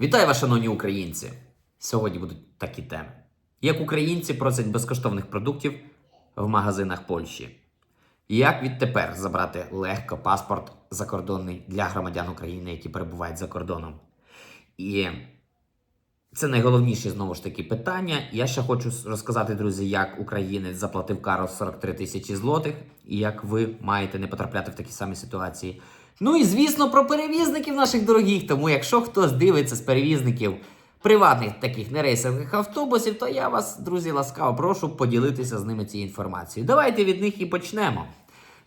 Вітаю вас, шановні українці! Сьогодні будуть такі теми. Як українці просять безкоштовних продуктів в магазинах Польщі? Як відтепер забрати легко паспорт закордонний для громадян України, які перебувають за кордоном? І це найголовніші знову ж таки питання. Я ще хочу розказати, друзі, як українець заплатив кару 43 тисячі злотих, і як ви маєте не потрапляти в такі самі ситуації. Ну і звісно, про перевізників наших дорогих. Тому, якщо хтось дивиться з перевізників приватних таких нерейсових автобусів, то я вас, друзі, ласкаво прошу поділитися з ними цією інформацією. Давайте від них і почнемо.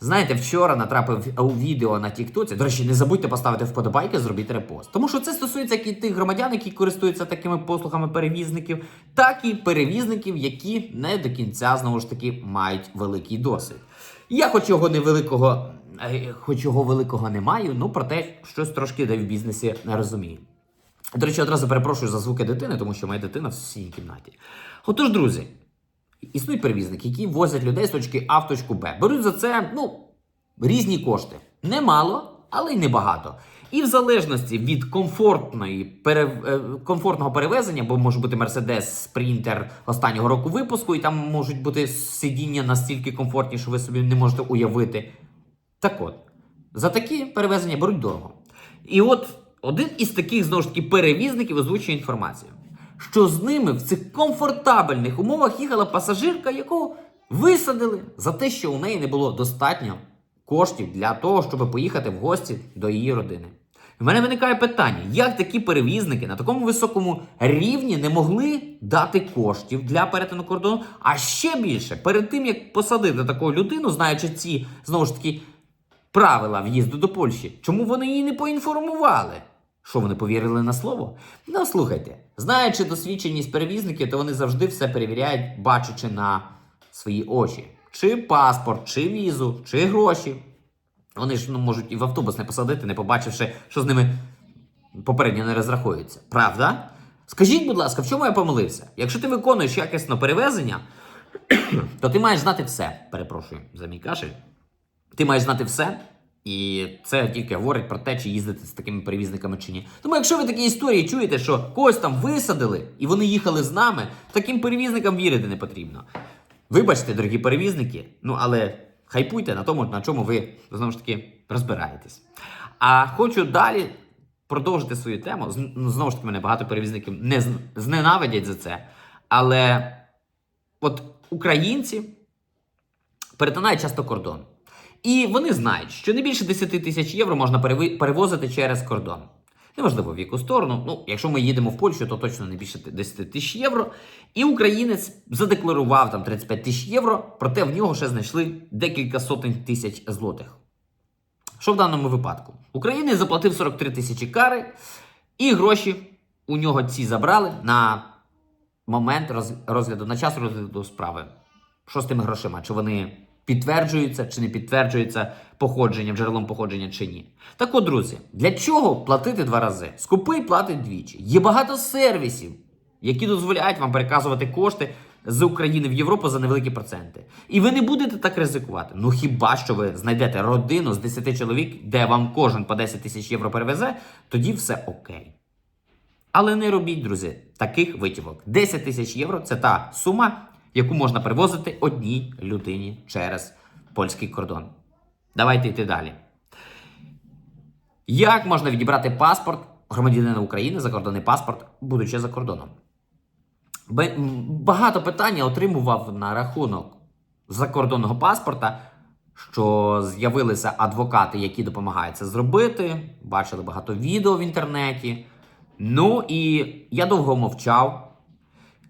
Знаєте, вчора натрапив у відео на Тіктоці. До речі, не забудьте поставити вподобайки, зробіть репост. Тому що це стосується як і тих громадян, які користуються такими послугами перевізників, так і перевізників, які не до кінця знову ж таки мають великий досвід. Я хоч його невеликого, е, хоч його великого не маю, ну проте щось трошки де в бізнесі не розумію. До речі, одразу перепрошую за звуки дитини, тому що моя дитина в сусідній кімнаті. Отож, друзі, існують перевізники, які возять людей з точки А в точку Б. Беруть за це ну, різні кошти. Немало, але й небагато. І в залежності від комфортної пере... е, комфортного перевезення, бо може бути Mercedes Sprinter останнього року випуску, і там можуть бути сидіння настільки комфортні, що ви собі не можете уявити. Так от, за такі перевезення беруть дорого. І от один із таких знову ж таки перевізників озвучує інформацію, що з ними в цих комфортабельних умовах їхала пасажирка, яку висадили за те, що у неї не було достатньо коштів для того, щоб поїхати в гості до її родини. У мене виникає питання, як такі перевізники на такому високому рівні не могли дати коштів для перетину кордону, а ще більше перед тим як посадити таку людину, знаючи ці знову ж таки правила в'їзду до Польщі, чому вони її не поінформували? Що вони повірили на слово? Ну слухайте, знаючи досвідченість перевізників, то вони завжди все перевіряють, бачачи на свої очі: чи паспорт, чи візу, чи гроші. Вони ж ну, можуть і в автобус не посадити, не побачивши, що з ними попередньо не розрахуються. Правда? Скажіть, будь ласка, в чому я помилився? Якщо ти виконуєш якісно перевезення, то ти маєш знати все. Перепрошую за мій кашель. Ти маєш знати все, і це тільки говорить про те, чи їздити з такими перевізниками чи ні. Тому якщо ви такі історії чуєте, що когось там висадили і вони їхали з нами, таким перевізникам вірити не потрібно. Вибачте, дорогі перевізники, ну але хайпуйте на тому, на чому ви знову ж таки розбираєтесь. А хочу далі продовжити свою тему. Ну, Знову ж таки, мене багато перевізників не зненавидять за це. Але от українці перетинають часто кордон. І вони знають, що не більше 10 тисяч євро можна перевозити через кордон. Неважливо в яку сторону. Ну, якщо ми їдемо в Польщу, то точно не більше 10 тисяч євро. І українець задекларував там 35 тисяч євро, проте в нього ще знайшли декілька сотень тисяч злотих. Що в даному випадку? Українець заплатив 43 тисячі кари, і гроші у нього ці забрали на момент розгляду, на час розгляду справи. Що з тими грошима? Чи вони підтверджуються, чи не підтверджуються походженням, джерелом походження чи ні? Так от, друзі, для чого платити два рази? Скупий платить двічі. Є багато сервісів, які дозволяють вам переказувати кошти з України в Європу за невеликі проценти. І ви не будете так ризикувати. Ну хіба що ви знайдете родину з 10 чоловік, де вам кожен по 10 тисяч євро перевезе, тоді все окей. Але не робіть, друзі, таких витівок. 10 тисяч євро це та сума, яку можна привозити одній людині через польський кордон. Давайте йти далі. Як можна відібрати паспорт громадянина України, закордонний паспорт, будучи за кордоном? Багато питань я отримував на рахунок закордонного паспорта, що з'явилися адвокати, які допомагають це зробити. Бачили багато відео в інтернеті. Ну і я довго мовчав.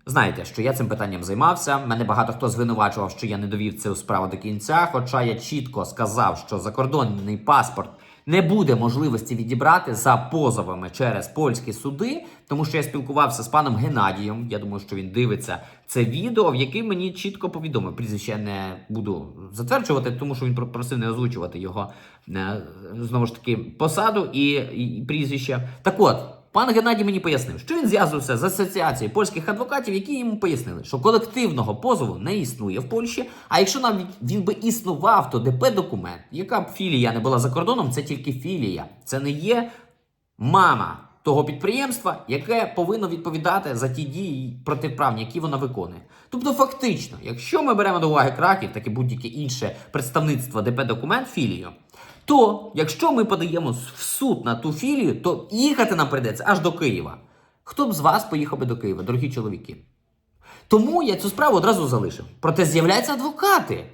Знаєте, що я цим питанням займався. Мене багато хто звинувачував, що я не довів цю справу до кінця. Хоча я чітко сказав, що закордонний паспорт не буде можливості відібрати за позовами через польські суди, тому що я спілкувався з паном Геннадієм. Я думаю, що він дивиться це відео, в який мені чітко повідомив. Прізвище не буду затверджувати, тому що він просив не озвучувати його е, знову ж таки посаду і, і прізвище. Так от. Пан Геннадій мені пояснив, що він зв'язувався з асоціацією польських адвокатів, які йому пояснили, що колективного позову не існує в Польщі. А якщо навіть він би існував, то ДП документ, яка б філія не була за кордоном, це тільки філія. Це не є мама того підприємства, яке повинно відповідати за ті дії протиправні, які вона виконує. Тобто, фактично, якщо ми беремо до уваги Краків, так і будь-яке інше представництво ДП документ філію, то якщо ми подаємо в суд на ту філію, то їхати нам прийдеться аж до Києва. Хто б з вас поїхав би до Києва, дорогі чоловіки? Тому я цю справу одразу залишив. Проте з'являються адвокати.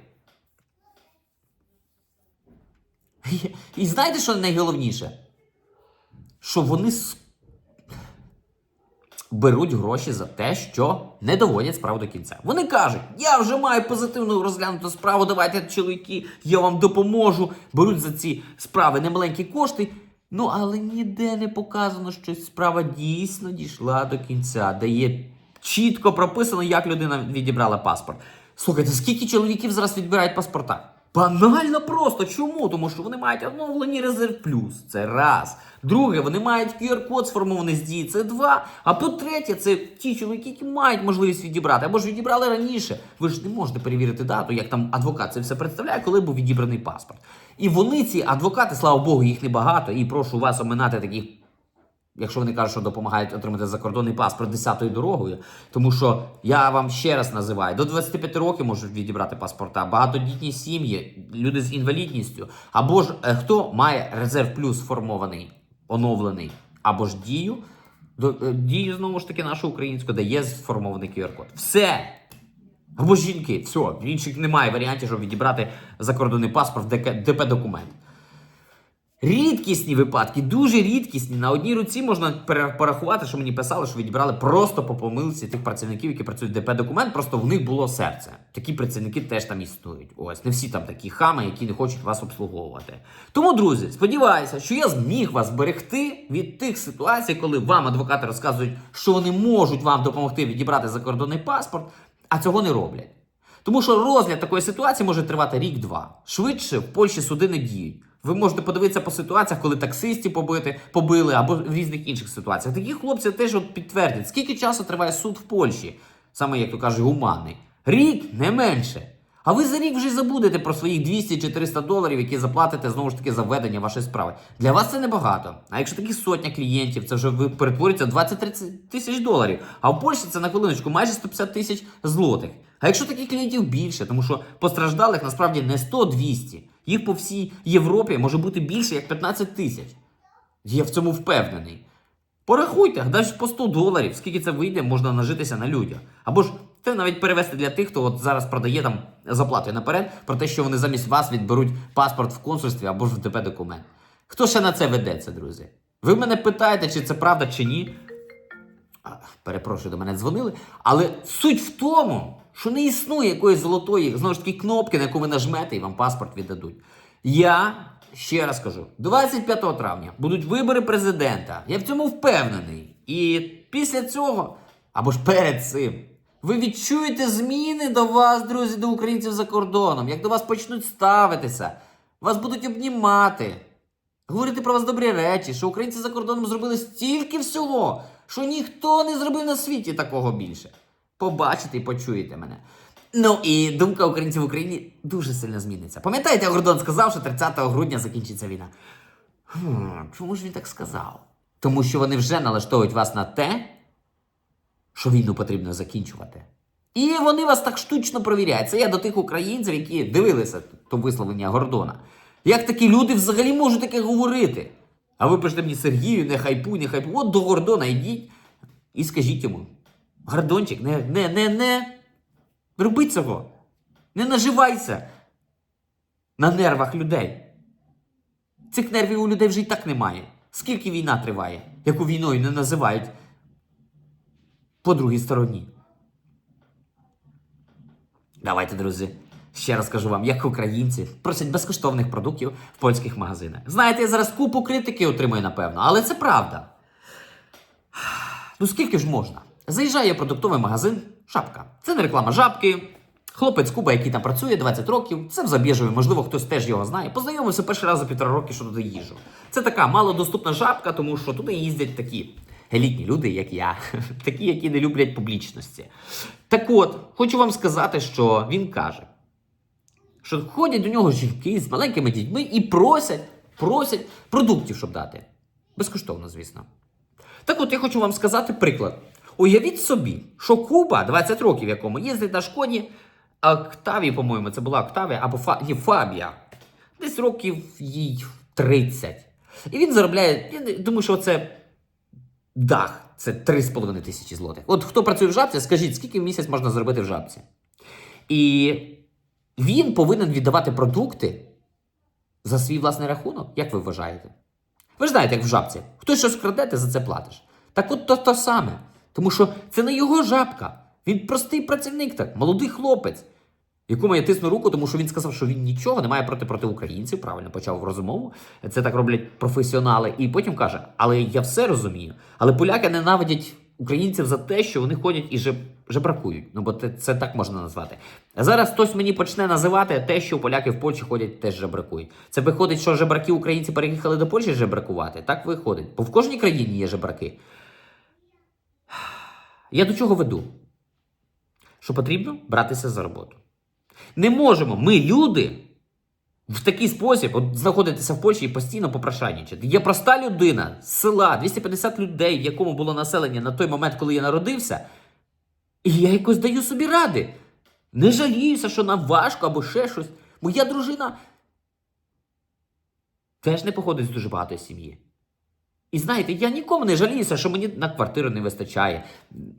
І- знаєте, що найголовніше? Що вони беруть гроші за те, що не доводять справу до кінця. Вони кажуть, я вже маю позитивну розглянуту справу, давайте, чоловіки, я вам допоможу. Беруть за ці справи немаленькі кошти. Ну, але ніде не показано, що справа дійсно дійшла до кінця, де є чітко прописано, як людина відібрала паспорт. Слухайте, скільки чоловіків зараз відбирають паспорта? Банально просто. Чому? Тому що вони мають оновлені резерв плюс. Це раз. Друге, вони мають QR-код сформований з дії. Це два. А по-третє, це ті чоловіки, які мають можливість відібрати, або ж відібрали раніше. Ви ж не можете перевірити дату, як там адвокат це все представляє, коли був відібраний паспорт. І вони, ці адвокати, слава Богу, їх небагато. І прошу вас оминати таких Якщо вони кажуть, що допомагають отримати закордонний паспорт десятою дорогою, тому що я вам ще раз називаю, до 25 років можуть відібрати паспорта, багатодітні сім'ї, люди з інвалідністю, або ж е, хто має резерв плюс сформований, оновлений, або ж дію, е, дію знову ж таки нашу українську, де є сформований QR-код. Все! Або жінки, все, інших немає варіантів, щоб відібрати закордонний паспорт в ДП документ. Рідкісні випадки, дуже рідкісні. На одній руці можна порахувати, що мені писали, що відібрали просто по помилці тих працівників, які працюють в ДП документ. Просто в них було серце. Такі працівники теж там існують. Ось не всі там такі хами, які не хочуть вас обслуговувати. Тому, друзі, сподіваюся, що я зміг вас берегти від тих ситуацій, коли вам адвокати розказують, що вони можуть вам допомогти відібрати закордонний паспорт, а цього не роблять. Тому що розгляд такої ситуації може тривати рік-два. Швидше в Польщі суди не діють. Ви можете подивитися по ситуаціях, коли таксистів побити, побили або в різних інших ситуаціях. Такі хлопці теж от підтвердять, скільки часу триває суд в Польщі, саме як то кажуть, гуманний. Рік не менше. А ви за рік вже забудете про своїх 200 чи 300 доларів, які заплатите знову ж таки за ведення вашої справи. Для вас це небагато. А якщо такі сотня клієнтів, це вже ви перетворюється в 20-30 тисяч доларів. А в Польщі це на хвилиночку майже 150 тисяч злотих. А якщо таких клієнтів більше, тому що постраждалих насправді не 100-200, їх по всій Європі може бути більше як 15 тисяч. Я в цьому впевнений. Порахуйте, навіть по 100 доларів, скільки це вийде, можна нажитися на людях. Або ж це навіть перевести для тих, хто от зараз продає там заплатою наперед про те, що вони замість вас відберуть паспорт в консульстві або ж в ДП документ. Хто ще на це ведеться, друзі? Ви мене питаєте, чи це правда, чи ні. Перепрошую, до мене дзвонили. Але суть в тому, що не існує якоїсь золотої, знову ж таки, кнопки, на яку ви нажмете і вам паспорт віддадуть. Я ще раз кажу: 25 травня будуть вибори президента. Я в цьому впевнений. І після цього, або ж перед цим, ви відчуєте зміни до вас, друзі, до українців за кордоном, як до вас почнуть ставитися, вас будуть обнімати. Говорити про вас добрі речі, що українці за кордоном зробили стільки всього, що ніхто не зробив на світі такого більше. Побачите і почуєте мене. Ну і думка українців в Україні дуже сильно зміниться. Пам'ятаєте, Гордон сказав, що 30 грудня закінчиться війна. Хм, чому ж він так сказав? Тому що вони вже налаштовують вас на те, що війну потрібно закінчувати. І вони вас так штучно провіряють. Це я до тих українців, які дивилися то висловлення Гордона. Як такі люди взагалі можуть таке говорити? А ви пишете мені Сергію, не хайпуй, не хайпуй. От до Гордона йдіть і скажіть йому: Гордончик, не, не, не, не роби цього. Не наживайся на нервах людей. Цих нервів у людей вже і так немає. Скільки війна триває, яку війною не називають по другій стороні. Давайте, друзі, ще раз кажу вам, як українці просять безкоштовних продуктів в польських магазинах. Знаєте, я зараз купу критики отримую, напевно, але це правда. Ну скільки ж можна? Заїжджає продуктовий магазин Шапка. Це не реклама жабки. Хлопець Куба, який там працює 20 років, це в Забіжеві, можливо, хтось теж його знає. Познайомився перший раз за півтора роки, що туди їжу. Це така малодоступна жабка, тому що туди їздять такі елітні люди, як я, такі, які не люблять публічності. Так от, хочу вам сказати, що він каже, що ходять до нього жінки з маленькими дітьми і просять, просять продуктів, щоб дати. Безкоштовно, звісно. Так от я хочу вам сказати приклад. Уявіть собі, що Куба 20 років якому їздить на шкоді Октаві, по-моєму, це була Октавія або Фа... Ні, Фабія. Десь років їй 30. І він заробляє, я думаю, що це дах. Це 3,5 тисячі злотих. От хто працює в жабці, скажіть, скільки в місяць можна заробити в жабці? І він повинен віддавати продукти за свій власний рахунок, як ви вважаєте? Ви ж знаєте, як в жабці. Хтось щось краде, ти за це платиш. Так от то, то саме. Тому що це не його жабка. Він простий працівник, так, молодий хлопець, якому я тисну руку, тому що він сказав, що він нічого не має проти проти українців. Правильно почав розмову. Це так роблять професіонали. І потім каже: Але я все розумію. Але поляки ненавидять українців за те, що вони ходять і жеб- жебракують. Ну бо це, так можна назвати. А зараз хтось мені почне називати те, що поляки в Польщі ходять, теж жебракують. Це виходить, що жебраки українці переїхали до Польщі жебракувати. Так виходить. Бо в кожній країні є жебраки. Я до чого веду? Що потрібно братися за роботу. Не можемо ми, люди, в такий спосіб от, знаходитися в Польщі і постійно попрошайничати. Є проста людина з села, 250 людей, в якому було населення на той момент, коли я народився, і я якось даю собі ради. Не жаліюся, що нам важко або ще щось. Моя дружина теж не походить з дуже багатої сім'ї. І знаєте, я нікому не жаліюся, що мені на квартиру не вистачає.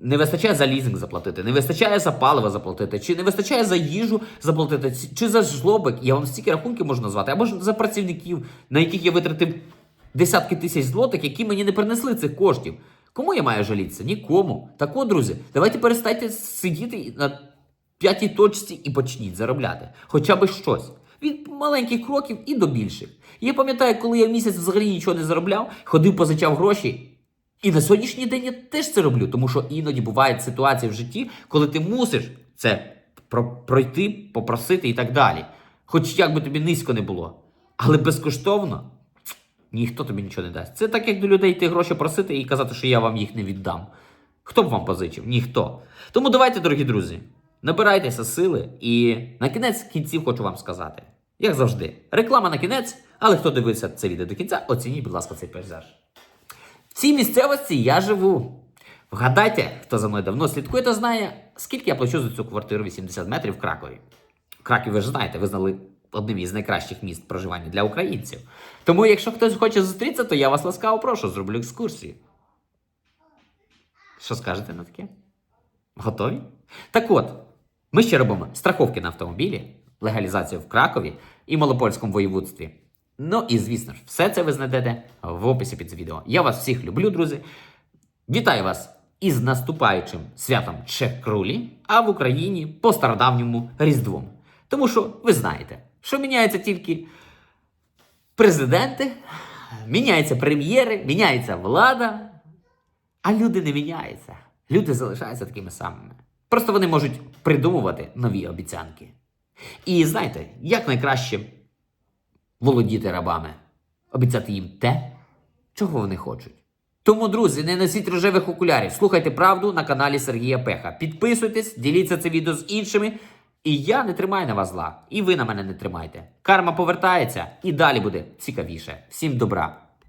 Не вистачає за лізинг заплатити, не вистачає за паливо заплатити, чи не вистачає за їжу заплатити, чи за жлобик. Я вам стільки рахунків можу назвати, або ж за працівників, на яких я витратив десятки тисяч злотих, які мені не принесли цих коштів. Кому я маю жалітися? Нікому. Так от, друзі, давайте перестаньте сидіти на п'ятій точці і почніть заробляти. Хоча б щось. Від маленьких кроків і до більших. Я пам'ятаю, коли я місяць взагалі нічого не заробляв, ходив, позичав гроші. І на сьогоднішній день я теж це роблю, тому що іноді бувають ситуації в житті, коли ти мусиш це пройти, попросити і так далі. Хоч як би тобі низько не було. Але безкоштовно ніхто тобі нічого не дасть. Це так, як до людей йти гроші просити і казати, що я вам їх не віддам. Хто б вам позичив? Ніхто. Тому давайте, дорогі друзі, набирайтеся сили і на кінець кінців хочу вам сказати. Як завжди, реклама на кінець, але хто дивився це відео до кінця, оцініть, будь ласка, цей пейзаж. В цій місцевості я живу. Вгадайте, хто за мною давно слідкує, то знає, скільки я плачу за цю квартиру 80 метрів в Кракові. Краків, ви ж знаєте, визнали одним із найкращих міст проживання для українців. Тому, якщо хтось хоче зустрітися, то я вас ласкаво прошу, зроблю екскурсію. Що скажете на таке? Готові? Так от, ми ще робимо страховки на автомобілі, легалізацію в Кракові і Малопольському воєводстві. Ну і звісно ж, все це ви знайдете в описі під цим відео. Я вас всіх люблю, друзі. Вітаю вас із наступаючим святом Чекрулі, а в Україні по стародавньому Різдвом. Тому що ви знаєте, що міняється тільки президенти, міняються прем'єри, міняється влада, а люди не міняються. Люди залишаються такими самими. Просто вони можуть придумувати нові обіцянки. І знаєте, як найкраще володіти рабами, обіцяти їм те, чого вони хочуть. Тому, друзі, не носіть рожевих окулярів. Слухайте правду на каналі Сергія Пеха. Підписуйтесь, діліться це відео з іншими. І я не тримаю на вас зла. І ви на мене не тримайте. Карма повертається і далі буде цікавіше. Всім добра!